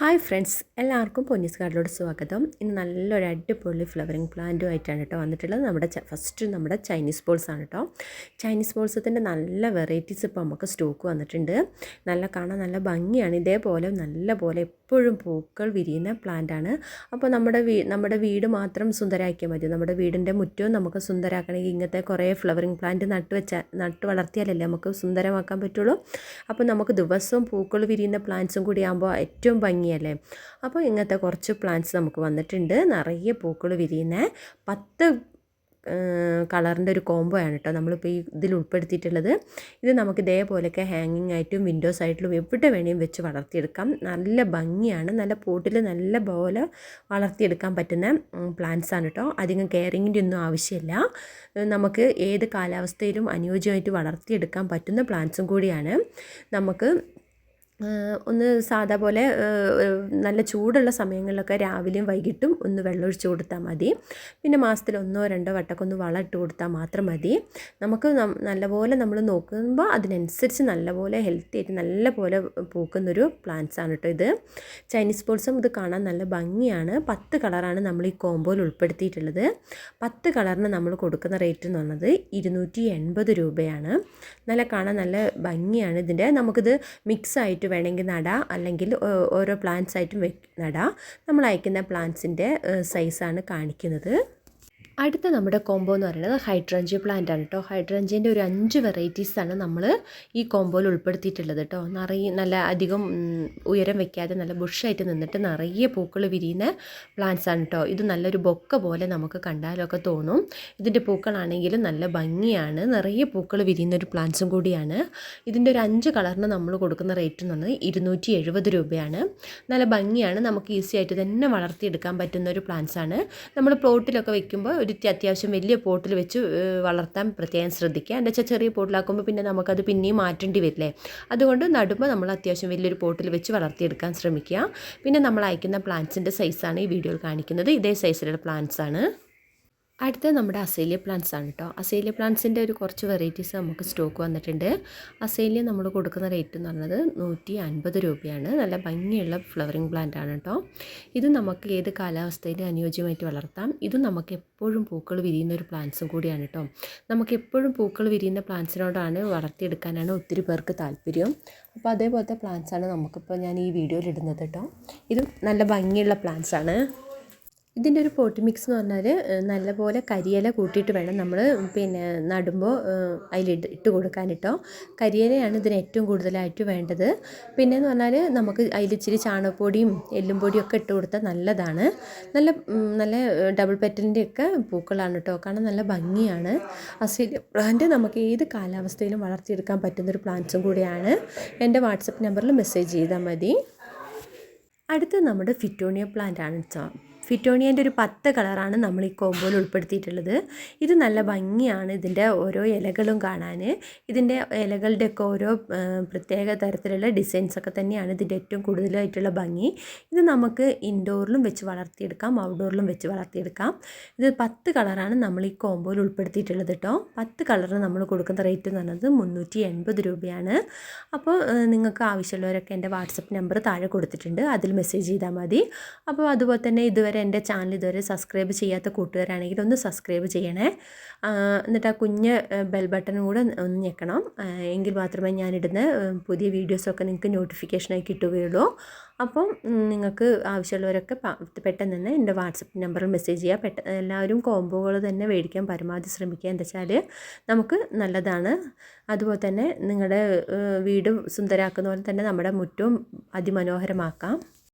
Hi friends എല്ലാവർക്കും പൊന്നീസ് കാർഡിലോട് സ്വാഗതം. ഇന്ന് നല്ലൊരു അടിപൊളി ഫ്ലവറിങ് പ്ലാന്റുമായിട്ടാണ് കേട്ടോ വന്നിട്ടുള്ളത്. നമ്മുടെ ഫസ്റ്റ് നമ്മുടെ ചൈനീസ് ബോൾസ് ആണ് കേട്ടോ. ചൈനീസ് ബോൾസത്തിന്റെ നല്ല വെറൈറ്റീസ് ഇപ്പോൾ നമുക്ക് സ്റ്റോക്ക് വന്നിട്ടുണ്ട്. നല്ല കാണാൻ നല്ല ഭംഗിയാണ്. ഇതേപോലെ നല്ല പോലെ എപ്പോഴും പൂക്കൾ വിരിയുന്ന പ്ലാന്റ് ആണ് അപ്പോൾ നമ്മുടെ വീ നമ്മുടെ വീട് മാത്രം സുന്ദരമാക്കിയാൽ മതി. നമ്മുടെ വീടിന്റെ മുറ്റവും നമുക്ക് സുന്ദരമാക്കണമെങ്കിൽ ഇങ്ങനത്തെ കുറേ ഫ്ലവറിങ് പ്ലാന്റ് നട്ട് വെച്ചാൽ നട്ട് വളർത്തിയാലല്ലേ നമുക്ക് സുന്ദരമാക്കാൻ പറ്റുള്ളൂ. അപ്പോൾ നമുക്ക് ദിവസവും പൂക്കൾ വിരിയുന്ന പ്ലാന്റ്സും കൂടി ആകുമ്പോൾ ഏറ്റവും ഭംഗി ഭംഗിയല്ലേ അപ്പോൾ ഇങ്ങനത്തെ കുറച്ച് പ്ലാന്റ്സ് നമുക്ക് വന്നിട്ടുണ്ട്. നിറയെ പൂക്കൾ വിരിയുന്ന. പത്ത് കളറിന്റെ ഒരു കോംബോ ആണ് കേട്ടോ നമ്മളിപ്പോൾ ഈ ഇതിൽ ഉൾപ്പെടുത്തിയിട്ടുള്ളത്. ഇത് നമുക്ക് ഇതേപോലെയൊക്കെ ഹാങ്ങിങ് ആയിട്ടും വിൻഡോസ് ആയിട്ടും എവിടെ വേണേലും വെച്ച് വളർത്തിയെടുക്കാം. നല്ല ഭംഗിയാണ്. നല്ല പോട്ടിൽ നല്ല പോലെ വളർത്തിയെടുക്കാൻ പറ്റുന്ന പ്ലാന്റ്സ് ആണ് കേട്ടോ അധികം കെയറിങ്ങിന്റെ ഒന്നും ആവശ്യമില്ല. നമുക്ക് ഏത് കാലാവസ്ഥയിലും അനുയോജ്യമായിട്ട് വളർത്തിയെടുക്കാൻ പറ്റുന്ന പ്ലാന്റ്സും കൂടിയാണ്. നമുക്ക് ഒന്ന് സാധാ പോലെ നല്ല ചൂടുള്ള സമയങ്ങളിലൊക്കെ രാവിലെയും വൈകിട്ടും ഒന്ന് വെള്ളമൊഴിച്ച് കൊടുത്താൽ മതി. പിന്നെ മാസത്തിൽ ഒന്നോ രണ്ടോ വട്ടമൊക്കെ ഒന്ന് വളം ഇട്ട് കൊടുത്താൽ മാത്രം മതി. നമുക്ക് നല്ലപോലെ നമ്മൾ നോക്കുമ്പോൾ അതിനനുസരിച്ച് നല്ലപോലെ ഹെൽത്തി ആയിട്ട് നല്ലപോലെ പൂക്കുന്നൊരു പ്ലാന്റ്സ് ആണ് കേട്ടോ ഇത്. ചൈനീസ് ബോൾസും ഇത് കാണാൻ നല്ല ഭംഗിയാണ്. പത്ത് കളറാണ് നമ്മൾ ഈ കോമ്പോയിൽ ഉൾപ്പെടുത്തിയിട്ടുള്ളത്. പത്ത് കളറിന് നമ്മൾ കൊടുക്കുന്ന റേറ്റ് എന്ന് പറഞ്ഞത് ഇരുന്നൂറ്റി രൂപയാണ്. നല്ല കാണാൻ നല്ല ഭംഗിയാണ് ഇതിന്റെ. നമുക്കിത് മിക്സ് ആയിട്ട് വേണമെങ്കിൽ നടാം. അല്ലെങ്കിൽ ഓരോ പ്ലാന്റ്സ് ആയിട്ടും നടാം. നമ്മൾ അയക്കുന്ന പ്ലാന്റ്സിന്റെ സൈസാണ് കാണിക്കുന്നത്. അടുത്ത നമ്മുടെ കോംബോ എന്ന് പറയുന്നത് ഹൈഡ്രഞ്ചി പ്ലാന്റ് ആണ് കേട്ടോ ഹൈഡ്രഞ്ചിന്റെ ഒരു അഞ്ച് വെറൈറ്റീസാണ് നമ്മൾ ഈ കോംബോയിൽ ഉൾപ്പെടുത്തിയിട്ടുള്ളത് കേട്ടോ നിറയെ നല്ല അധികം ഉയരം വെക്കാതെ നല്ല ബുഷായിട്ട് നിന്നിട്ട് നിറയെ പൂക്കൾ വിരിയുന്ന പ്ലാന്റ്സ് ആണ് കേട്ടോ ഇത് നല്ലൊരു ബൊക്ക പോലെ നമുക്ക് കണ്ടാലൊക്കെ തോന്നും. ഇതിന്റെ പൂക്കളാണെങ്കിലും നല്ല ഭംഗിയാണ്. നിറയെ പൂക്കൾ വിരിയുന്ന ഒരു പ്ലാന്റ്സും കൂടിയാണ്. ഇതിന്റെ ഒരു അഞ്ച് കളറിന് നമ്മൾ കൊടുക്കുന്ന റേറ്റ് എന്ന് പറഞ്ഞാൽ ഇരുന്നൂറ്റി എഴുപത് രൂപയാണ്. നല്ല ഭംഗിയാണ്. നമുക്ക് ഈസി ആയിട്ട് തന്നെ വളർത്തിയെടുക്കാൻ പറ്റുന്ന ഒരു പ്ലാന്റ്സ് ആണ്. നമ്മൾ പ്ലോട്ടിലൊക്കെ വെക്കുമ്പോൾ ഒരു അത്യാവശ്യം വലിയ പോട്ടിൽ വെച്ച് വളർത്താൻ പ്രത്യേകം ശ്രദ്ധിക്കുക. എന്താ വെച്ചാൽ ചെറിയ പോട്ടിലാക്കുമ്പോൾ പിന്നെ നമുക്കത് പിന്നെയും മാറ്റേണ്ടി വരില്ലേ? അതുകൊണ്ട് നടുമ്പോൾ നമ്മൾ അത്യാവശ്യം വലിയൊരു പോട്ടിൽ വെച്ച് വളർത്തിയെടുക്കാൻ ശ്രമിക്കുക. പിന്നെ നമ്മൾ അയക്കുന്ന പ്ലാന്റ്സിന്റെ സൈസാണ് ഈ വീഡിയോയിൽ കാണിക്കുന്നത്. ഇതേ സൈസിലുള്ള പ്ലാന്റ്സ് ആണ്. അടുത്തത് നമ്മുടെ അസേലിയ പ്ലാന്റ്സ് ആണ് കേട്ടോ അസേലിയ പ്ലാന്റ്സിന്റെ ഒരു കുറച്ച് വെറൈറ്റീസ് നമുക്ക് സ്റ്റോക്ക് വന്നിട്ടുണ്ട്. അസേലിയ നമ്മൾ കൊടുക്കുന്ന റേറ്റ് എന്ന് പറഞ്ഞത് നൂറ്റി അൻപത് രൂപയാണ്. നല്ല ഭംഗിയുള്ള ഫ്ലവറിങ് പ്ലാന്റ് ആണ് കേട്ടോ ഇത് നമുക്ക് ഏത് കാലാവസ്ഥയിലും അനുയോജ്യമായിട്ട് വളർത്താം? ഇത് നമുക്ക് എപ്പോഴും പൂക്കൾ വിരിയുന്ന ഒരു പ്ലാന്റ്സും കൂടിയാണ് കേട്ടോ നമുക്ക് എപ്പോഴും പൂക്കൾ വിരിയുന്ന പ്ലാന്റ്സിനോടാണ് വളർത്തിയെടുക്കാനാണ് ഒത്തിരി പേർക്ക് താല്പര്യം. അപ്പോൾ അതേപോലത്തെ പ്ലാന്റ്സാണ് നമുക്കിപ്പോൾ ഞാൻ ഈ വീഡിയോയിൽ ഇടുന്നത് കേട്ടോ ഇത് നല്ല ഭംഗിയുള്ള പ്ലാന്റ്സാണ് ഇതിന്റെ ഒരു പോട്ടി മിക്സ് എന്ന് പറഞ്ഞാൽ നല്ലപോലെ കരിയില കൂട്ടിയിട്ട് വേണം നമ്മൾ പിന്നെ നടുമ്പോൾ അതിൽ ഇട്ട് കൊടുക്കാൻ കേട്ടോ കരിയിലയാണ് ഇതിന് ഏറ്റവും കൂടുതലായിട്ട് വേണ്ടത്. പിന്നെ എന്ന് പറഞ്ഞാൽ നമുക്ക് അതിൽ ഇച്ചിരി ചാണകപ്പൊടിയും എല്ലും പൊടിയും ഒക്കെ ഇട്ട് കൊടുത്താൽ നല്ലതാണ്. നല്ല നല്ല ഡബിൾ പെറ്റലിന്റെ ഒക്കെ പൂക്കളാണ് കേട്ടോ. കാരണം നല്ല ഭംഗിയാണ്. അസീലിയ പ്ലാന്റ് നമുക്ക് ഏത് കാലാവസ്ഥയിലും വളർത്തിയെടുക്കാൻ പറ്റുന്നൊരു പ്ലാന്റ്സും കൂടിയാണ്. എന്റെ വാട്സപ്പ് നമ്പറിൽ മെസ്സേജ് ചെയ്താൽ മതി. അടുത്ത നമ്മുടെ ഫിറ്റോണിയ പ്ലാന്റ് ആണ് കേട്ടോ. ഫിറ്റോണിയന്റെ ഒരു പത്ത് കളറാണ് നമ്മൾ ഈ കോമ്പോയിൽ ഉൾപ്പെടുത്തിയിട്ടുള്ളത്. ഇത് നല്ല ഭംഗിയാണ് ഇതിന്റെ ഓരോ ഇലകളും കാണാൻ. ഇതിന്റെ ഇലകളുടെയൊക്കെ ഓരോ പ്രത്യേക തരത്തിലുള്ള ഡിസൈൻസൊക്കെ തന്നെയാണ് ഇതിന്റെ ഏറ്റവും കൂടുതലായിട്ടുള്ള ഭംഗി. ഇത് നമുക്ക് ഇൻഡോറിലും വെച്ച് വളർത്തിയെടുക്കാം ഔട്ട്ഡോറിലും വെച്ച് വളർത്തിയെടുക്കാം. ഇത് പത്ത് കളറാണ് നമ്മൾ ഈ കോമ്പോയിൽ ഉൾപ്പെടുത്തിയിട്ടുള്ളത് കേട്ടോ. പത്ത് കളറിന് നമ്മൾ കൊടുക്കുന്ന റേറ്റ് എന്ന് പറയുന്നത് മുന്നൂറ്റി എൺപത് രൂപയാണ്. അപ്പോൾ നിങ്ങൾക്ക് ആവശ്യമുള്ളവരൊക്കെ എന്റെ വാട്സപ്പ് നമ്പർ താഴെ കൊടുത്തിട്ടുണ്ട്. അതിൽ മെസ്സേജ് ചെയ്താൽ മതി. അപ്പോൾ അതുപോലെ തന്നെ ഇതുവരെ എന്റെ ചാനൽ ഇതുവരെ സബ്സ്ക്രൈബ് ചെയ്യാത്ത കൂട്ടുകാരാണെങ്കിൽ ഒന്ന് സബ്സ്ക്രൈബ് ചെയ്യണേ. എന്നിട്ട് ആ കുഞ്ഞ് ബെൽ ബട്ടണും കൂടെ ഒന്ന് ഞെക്കണം. എങ്കിൽ മാത്രമേ ഞാനിടുന്ന പുതിയ വീഡിയോസൊക്കെ നിങ്ങൾക്ക് നോട്ടിഫിക്കേഷനായി കിട്ടുകയുള്ളൂ. അപ്പം നിങ്ങൾക്ക് ആവശ്യമുള്ളവരൊക്കെ പെട്ടെന്ന് തന്നെ എന്റെ വാട്സപ്പ് നമ്പറിൽ മെസ്സേജ് ചെയ്യുക പെട്ടെന്ന് എല്ലാവരും കോംബോകൾ തന്നെ മേടിക്കാൻ പരമാവധി ശ്രമിക്കുക. എന്താ വെച്ചാൽ നമുക്ക് നല്ലതാണ്. അതുപോലെ തന്നെ നിങ്ങളുടെ വീട് സുന്ദരാക്കുന്ന പോലെ തന്നെ നമ്മുടെ മുറ്റവും അതിമനോഹരമാക്കാം.